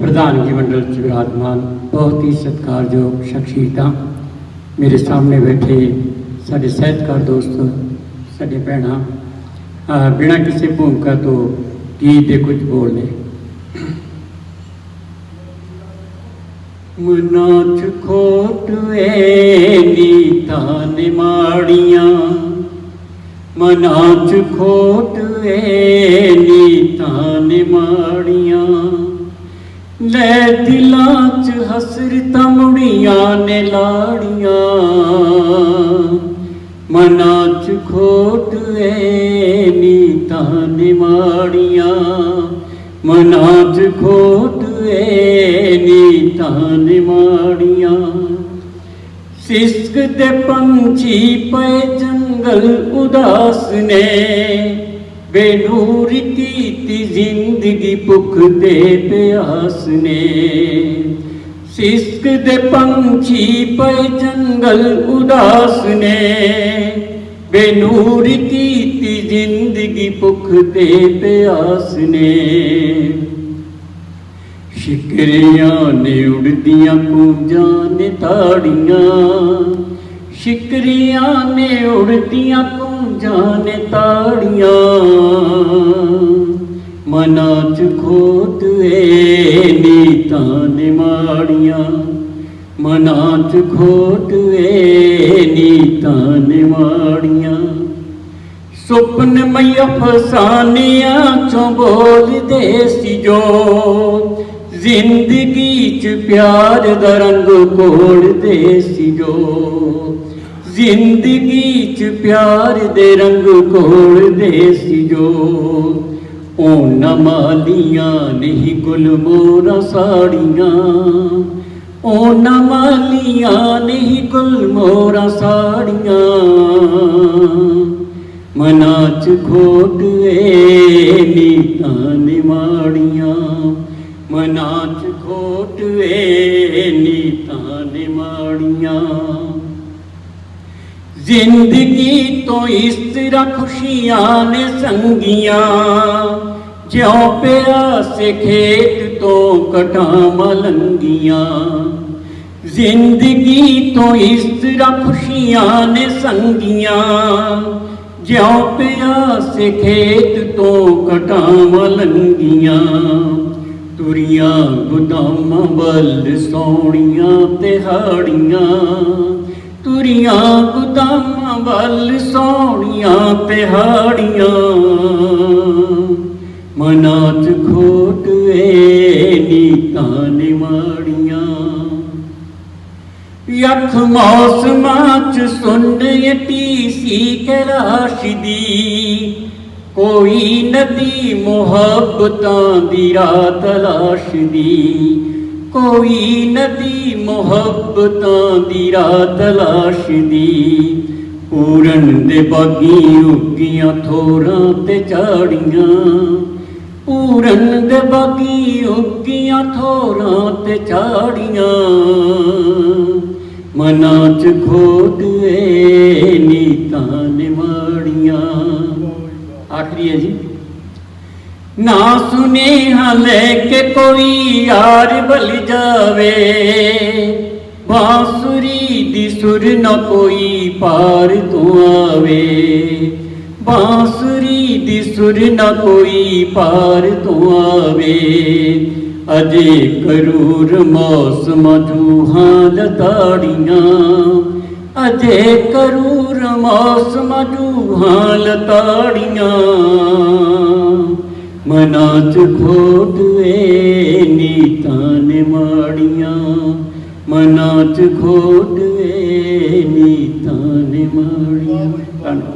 ਪ੍ਰਧਾਨਗੀ ਮੰਡਲ ਚ ਵਿਰਾਜਮਾਨ, ਬਹੁਤ ਹੀ ਸਤਿਕਾਰਯੋਗ ਸ਼ਖਸੀਅਤਾਂ। ਮੇਰੇ ਸਾਹਮਣੇ ਬੈਠੇ ਸਾਡੇ ਸਾਹਿਤਕਾਰ ਦੋਸਤ, ਸਾਡੇ ਭੈਣਾਂ ਬਿਨਾਂ ਕਿਸੇ ਭੂਮਿਕਾ ਤੋਂ ਗੀਤ ਦੇ ਕੁਝ ਬੋਲਨੇ ਮਨਾਂ ਚ ਖੋਟ ਏ ਨੀਤਾਂ ਨੇ ਮਾੜੀਆਂ। ਮਨਾਂ ਚ ਖੋਟ ਏ ਨੀਤਾਂ ਨੇ ਮਾੜੀਆਂ। ਲੈ ਦਿਲਾਂ ਚ ਹਸਰਤਾਂ ਮੁੜੀਆਂ ਨੇ ਲਾੜੀਆਂ। ਮਨਾਂ ਚ ਖੋਟ ਏ ਨੀਤਾਂ ਨੇ ਮਾੜੀਆਂ। ਮਨਾਂ ਚ ਖੋਟ ਏ ਨੀਤਾਂ ਨੇ ਮਾੜੀਆਂ। ਸਿਸਕ ਦੇ ਪੰਛੀ ਪਏ ਜੰਗਲ ਉਦਾਸ ਨੇ। ਬੇਨੂਰ ਕੀਤੀ ਜ਼ਿੰਦਗੀ ਭੁੱਖ ਤੇ ਪਿਆਸ ਨੇ ਸਿਸਕ ਦੇ ਪੰਛੀ ਪਏ ਜੰਗਲ ਉਦਾਸ ਨੇ ਬੇਨੂਰ ਕੀਤੀ ਜ਼ਿੰਦਗੀ ਭੁੱਖ ਤੇ ਪਿਆਸ ਨੇ ਸ਼ਿਕਰੀਆਂ ਨੇ ਉੜਦੀਆਂ ਕੂੰਜਾਂ ਨੇ ਤਾੜੀਆਂ ਸ਼ਿਕਰੀਆਂ ਨੇ ਉੜਦੀਆਂ ਕੂੰਜਾਂ ਨੇ ਤਾੜੀਆਂ। ਮਨਾਂ ਚ ਖੋਟ ਏ, ਨੀਤਾਂ ਨੇ ਮਾੜੀਆਂ। ਮਨਾਂ ਚ ਖੋਟ ਏ, ਨੀਤਾਂ ਨੇ ਮਾੜੀਆਂ। ਸੁਪਨ ਮਈ ਅਫਸਾਨਿਆਂ ਚੋਂ ਬੋਲਦੇ ਸੀ ਜੋ। ਜ਼ਿੰਦਗੀ ਚ ਪਿਆਰ ਦਾ ਰੰਗ ਘੋਲਦੇ ਸੀ ਜੋ। ਜ਼ਿੰਦਗੀ ਚ ਪਿਆਰ ਦੇ ਰੰਗ ਘੋਲਦੇ ਸੀ ਜੋ। ਉਹਨਾਂ ਮਾਲੀਆਂ ਨਹੀਂ ਗੁਲ ਮੋਰਾ ਸਾੜੀਆਂ। ਉਹਨਾਂ ਮਾਲੀਆਂ ਨਹੀਂ ਗੁਲ ਮੋਰਾ ਸਾੜੀਆਂ। ਮਨਾ ਚ ਖੋਟ ਏ ਨੀਤਾਂ ਨੇ ਮਾੜੀਆਂ ਮਨਾਂ ਚ ਖੋਟ ਏ ਨੀਤਾਂ ਨੇ ਮਾੜੀਆਂ ਜ਼ਿੰਦਗੀ ਤੋਂ ਇਸ ਤਰ੍ਹਾਂ ਖੁਸ਼ੀਆਂ ਨੇ ਸੰਗੀਆਂ। ਜਿਉਂ ਪਿਆਸੇ ਖੇਤ ਤੋਂ ਕਟਾਂ ਮਲੰਗੀਆਂ ਜ਼ਿੰਦਗੀ ਤੋਂ ਇਸ ਤਰ੍ਹਾਂ ਖੁਸ਼ੀਆਂ ਨੇ ਸੰਗੀਆਂ। ਜਿਉਂ ਪਿਆਸੇ ਖੇਤ ਤੋਂ ਕਟਾਂ ਮਲੰਗੀਆਂ ਤੁਰੀਆਂ ਗੁਦਾਮਾਂ ਵੱਲ ਸੋਹਣੀਆਂ ਤਿਹਾੜੀਆਂ ਤੁਰੀਆਂ ਗੁਦਾਮਾਂ ਵੱਲ ਸੋਹਣੀਆਂ ਤਿਹਾੜੀਆਂ ਮਨਾਂ ਚ ਖੋਟ ਏ ਨੀਤਾਂ ਨੇ ਮਾੜੀਆਂ। ਯਖ ਮੌਸਮਾਂ ਚ ਸੁਣਤੀ ਸੀ ਕੈਲਾਸ਼ ਦੀ। ਕੋਈ ਨਦੀ ਮੁਹੱਬਤਾਂ ਦੀ ਰਾਤ ਤਲਾਸ਼ ਦੀ। ਕੋਈ ਨਦੀ ਮੁਹੱਬਤਾਂ ਦੀ ਰਾਤ ਤਲਾਸ਼ ਦੀ ਪੂਰਨ ਦੇ ਬਾਗੀ ਉੱਗੀਆਂ ਥੋਰਾਂ ਤੇ ਝਾੜੀਆਂ। ਪੂਰਨ ਦੇ ਬਾਗੀ ਉੱਗੀਆਂ ਥੋਰਾਂ ਤੇ ਝਾੜੀਆਂ। ਮਨਾਂ ਚ ਖੋਦ ਏ ਨੀਤਾਂ ਨੇ ਮਾੜੀਆਂ ਆਖਰੀ ਹੈ ਜੀ। ਨਾ ਸੁਨੇਹਾ ਲੈ ਕੇ ਕੋਈ ਯਾਰ ਬਲ ਜਾਵੇ। ਬਾਂਸੁਰੀ ਦੀ ਸੁਰ ਨਾ ਕੋਈ ਪਾਰ ਤੋਂ ਆਵੇ। ਬਾਂਸੁਰੀ ਦੀ ਸੁਰ ਨਾ ਕੋਈ ਪਾਰ ਤੋਂ ਆਵੇ। ਅਜੇ ਕਰੂਰ ਮੌਸਮ ਜੂਹਾਂ ਲਤਾੜੀਆਂ। ਅਜੇ ਕਰੂਰ ਮੌਸਮ ਜੂਹਾਂ ਲਤਾੜੀਆਂ। ਮਨਾਂ ਚ ਖੋਟ ਏ ਨੀਤਾਂ ਨੇ ਮਾੜੀਆਂ ਮਨਾਂ ਚ ਖੋਟ ਏ ਨੀਤਾਂ ਨੇ ਮਾੜੀਆਂ ਧੰਨਵਾਦ